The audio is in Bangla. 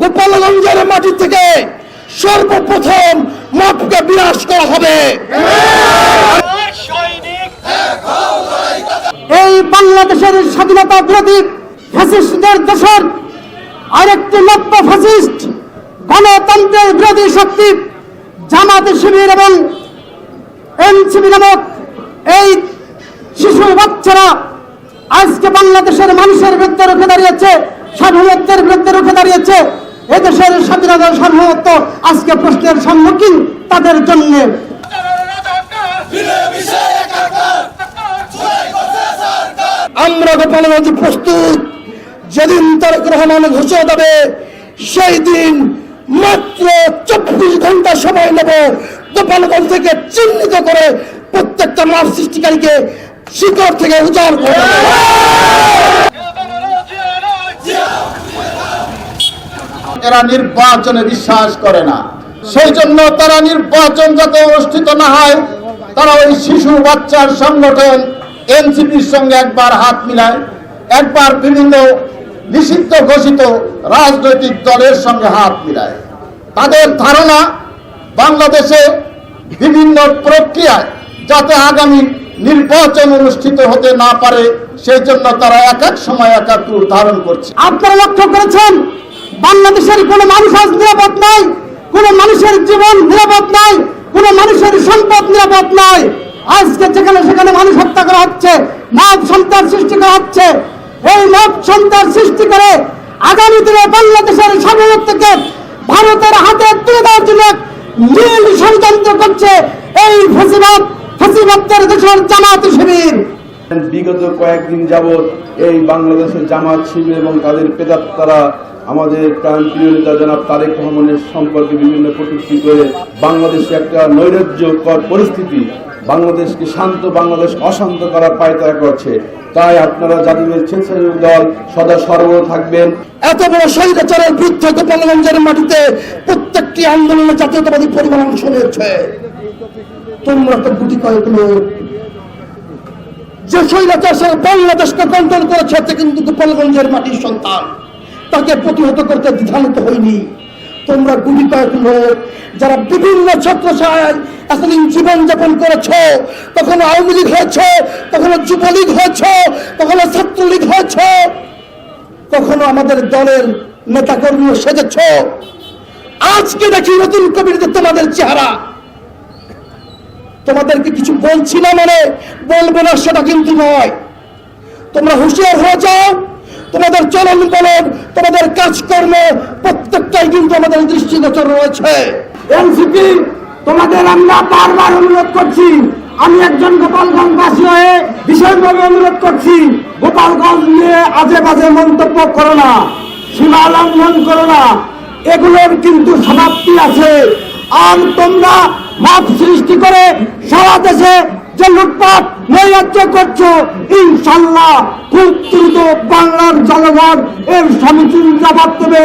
গোপালগঞ্জের মাটি থেকে সর্বপ্রথম মপকে বিনাশ করা হবে। এই বাংলাদেশের স্বাধীনতা বিরোধী ফ্যাসিস্টদের দোষর আরেকটি নব্য ফ্যাসিস্ট, গণতন্ত্রের বিরোধী শক্তি, জামাত শিবির এবং এনসিবি নামক এই শিশু বাচ্চারা আজকে বাংলাদেশের মানুষের বিরুদ্ধে রুখে দাঁড়িয়েছে সার্বভৌমত্বের বিরুদ্ধে রুখে দাঁড়িয়েছে। এদেশের স্বাধীনতার সার্বভৌমত্ব আজকে প্রশ্নের সম্মুখীন তাদের জন্য। আমরা গোপালগঞ্জ প্রস্তুত। যেদিন তারেক রহমান ঘোষণা দেবে, সেই দিন মাত্র চব্বিশ ঘণ্টা সময় নেব গোপালগঞ্জ থেকে চিহ্নিত করে প্রত্যেকটা মাপ সৃষ্টিকারীকে শিকড় থেকে উজাড় করে এরা নির্বাচনে বিশ্বাস করে না। সেই জন্য তারা নির্বাচন যাতে অনুষ্ঠিত না হয়, তারা ওই শিশু বাচ্চার সংগঠন এনসিপির সঙ্গে একবার হাত মিলায়, একবার বিভিন্ন নিষিদ্ধ ঘোষিত রাজনৈতিক দলের সঙ্গে হাত মিলায়। তাদের ধারণা, বাংলাদেশে বিভিন্ন প্রক্রিয়ায় যাতে আগামী নির্বাচন অনুষ্ঠিত হতে না পারে সেই জন্য তারা এক এক সময় এক এক ধারণ করছে। আপনারা লক্ষ্য করেছেন? বাংলাদেশের কোনো মানুষ নিরাপদ নাই, কোনো মানুষের জীবন নিরাপদ নাই, কোনো মানুষের সম্পদ নিরাপদ নাই। আজকে যেখানে সেখানে মানুষ হত্যা করা হচ্ছে মাপ সন্তান সৃষ্টি করা হচ্ছে। এই মাপ সন্তান সৃষ্টি করে আগামী দিনে বাংলাদেশের সার্বভৌমত্বকে ভারতের হাতে তুলে দেওয়ার জন্য নীল ষড়যন্ত্র করছে এই ফসিবাদ ফসিবাদের দেশের জামাত শিবির। বিগত কয়েকদিন যাবৎ এই বাংলাদেশের জামাত শিবির এবং তাদের পেতাত্তারা আমাদের প্রাণপ্রিয় নেতা জনাব তারেক রহমানের সম্পর্কে বিভিন্ন কটূক্তি করে বাংলাদেশে একটা নৈরাজ্যকর পরিস্থিতি, বাংলাদেশকে শান্ত, বাংলাদেশ অশান্ত করার পায়তারা করছে। তাই আপনারা জাতীয় স্বেচ্ছাসেবক দল সদা সর্ব থাকবেন। এত বড় স্বৈরাচারের বিরুদ্ধে গোপালগঞ্জের মাটিতে প্রত্যেকটি আন্দোলনে জাতীয়তাবাদী পরিবার অংশ নিয়েছে। তোমরা তো গুটি কয়েক লোক যে স্বৈরাচার সে বাংলাদেশকে কন্ট্রোল করেছে, সে কিন্তু গোপালগঞ্জের মাটির সন্তান। তাকে প্রতিহত করতে দ্বিধান্বিত হয়নি। তোমরা গুটি কয়েক লোক, যারা বিভিন্ন ছত্রছায় এতদিন জীবন যাপন করেছ, কখনো আওয়ামী লীগ হয়েছে, কখনো যুবলীগ হয়েছে, কখনো ছাত্রলীগ হয়েছে, কখনো আমাদের দলের নেতাকর্মী সেজেছ। আজকে দেখি নতুন কবিরতে তোমাদের চেহারা। তোমাদেরকে কিছু বলছি না মানে বলব না সেটা কিন্তু নয়। তোমরা হুঁশিয়ার হয়ে যাও, তোমাদের চলন বলন তোমাদের কাজকর্ম প্রত্যেকটাই কিন্তু আমাদের দৃষ্টিগোচর রয়েছে। এনসিপি, তোমাদের আমরা বারবার অনুরোধ করছি, আমি একজন গোপালগঞ্জবাসী হয়ে ভীষণভাবে অনুরোধ করছি, গোপালগঞ্জ নিয়ে আজে বাজে মন্তব্য করো না, সীমা লঙ্ঘন করো না, এগুলোর কিন্তু সমাপ্তি আছে। আর তোমরা মাপ সৃষ্টি করে সারা দেশে যে লুটপাট নৈরাজ্য করছ, ইনশাল্লাহ খুব দ্রুত বাংলার জনগণ এর সমীচীন জবাব দেবে।